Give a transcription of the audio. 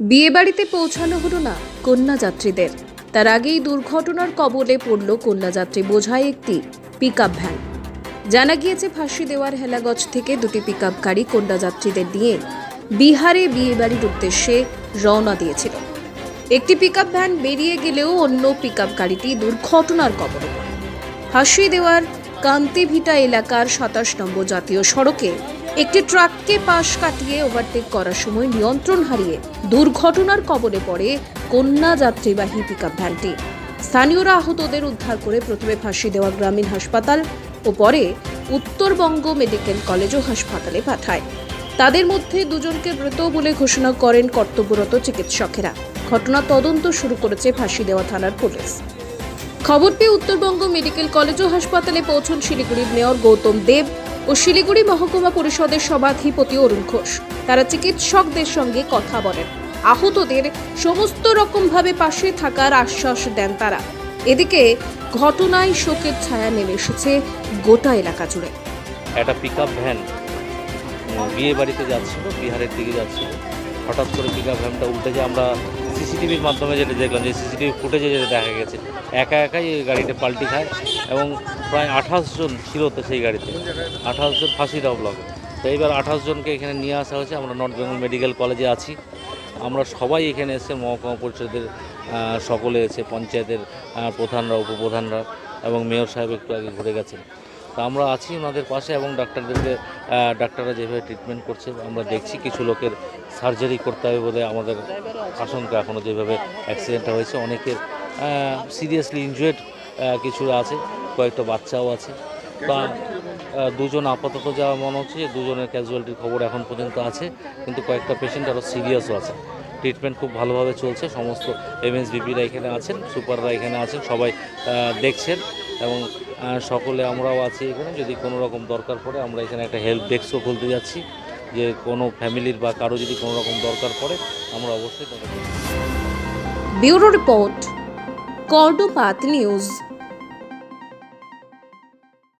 বিয়েবাড়িতে পৌঁছানো হলো না কন্যা যাত্রীদের তার আগেই দুর্ঘটনার কবলে পড়ল কন্যাযাত্রী বোঝায় একটি পিকআপ ভ্যান জানা গিয়েছে, ফাঁসি দেওয়ার হেলাগঞ্জ থেকে দুটি পিকআপ গাড়ি কন্যা যাত্রীদের নিয়ে বিহারে বিয়েবাড়ির উদ্দেশ্যে রওনা দিয়েছিল। একটি পিকআপ ভ্যান বেরিয়ে গেলেও অন্য পিকআপ গাড়িটি দুর্ঘটনার কবলে ফাঁসি দেওয়ার কান্তিভিটা এলাকার সাতাশ নম্বর জাতীয় সড়কে একটি ট্রাককে পাশ কাটিয়ে ওভারটেক করার সময় নিয়ন্ত্রণ হারিয়ে দুর্ঘটনার কবলে পড়ে কন্যা যাত্রীবাহী পিকআপ ভ্যানটি। স্থানীয়রা আহতদের উদ্ধার করে প্রথমে ফাঁসি দেওয়া গ্রামীণ হাসপাতাল ও পরে উত্তরবঙ্গ মেডিকেল কলেজ ও হাসপাতালে পাঠায়। তাদের মধ্যে দুজনকে মৃত বলে ঘোষণা করেন কর্তব্যরত চিকিৎসকেরা। ঘটনা তদন্ত শুরু করেছে ফাঁসি দেওয়া থানার পুলিশ। খবর পেয়ে উত্তরবঙ্গ মেডিকেল কলেজ ও হাসপাতালে পৌঁছন শিলিগুড়ির মেয়র গৌতম দেব। ও শিলিগুড়ি মহকুমা পরিষদের সভাধিপতি অরুণ ঘোষ। তারা চিকিৎসকদের সঙ্গে কথা বলেন। আহতদের সমস্ত রকমভাবে পাশে থাকার আশ্বাস দেন তারা। এদিকে ঘটনায় শোকের ছায়া নেমে এসেছে গোটা এলাকা জুড়ে। একটা পিকআপ ভ্যান বিয়ে বাড়িতে যাচ্ছিল, বিহারের দিকে যাচ্ছিল। হঠাৎ করে পিকআপ ভ্যানটা উল্টে যে আমরা সিসিটিভির মাধ্যমে যেটা দেখলাম, যে সিসিটিভি ফুটেজে যেটা দেখা গেছে একা একাই ওই গাড়িটা পাল্টি খায় এবং প্রায় আঠাশ জন ছিল তো সেই গাড়িতে। আঠাশ জন ফাঁসিরাও ব্লকে তো এইবার আঠাশ জনকে এখানে নিয়ে আসা হয়েছে। আমরা নর্থ বেঙ্গল মেডিকেল কলেজে আছি। আমরা সবাই এখানে এসে মহকুমা পরিষদের সকলে এসে পঞ্চায়েতের প্রধানরা, উপপ্রধানরা এবং মেয়র সাহেব একটু আগে ঘুরে গেছেন। তো আমরা আছি ওনাদের পাশে এবং ডাক্তারদেরকে ডাক্তাররা যেভাবে ট্রিটমেন্ট করছে, আমরা দেখছি কিছু লোকের সার্জারি করতে হবে বলে আমাদের আশঙ্কা এখনও যেভাবে অ্যাক্সিডেন্টটা হয়েছে। অনেকের সিরিয়াসলি ইনজুয়েড কিছু আছে, কয়েকটা বাচ্চাও আছে। বা দুজন আপাতত যা মনে হচ্ছে যে দুজনের ক্যাজুয়ালিটির খবর এখন পর্যন্ত আছে, কিন্তু কয়েকটা পেশেন্ট আরও সিরিয়াসও আছে। ট্রিটমেন্ট খুব ভালোভাবে চলছে, সমস্ত এমএসবিপিরা এখানে আছেন সুপাররা এখানে আছেন, সবাই দেখছেন এবং সকলে আমরাও আছি এখানে। যদি কোনো রকম দরকার পড়ে, আমরা এখানে একটা হেল্প ডেস্কও খুলতে যাচ্ছি, যে কোনো ফ্যামিলির বা কারও যদি কোনো রকম দরকার পড়ে, আমরা অবশ্যই তাদের ব্যুরো রিপোর্ট। कॉर्डोपाथ न्यूज़।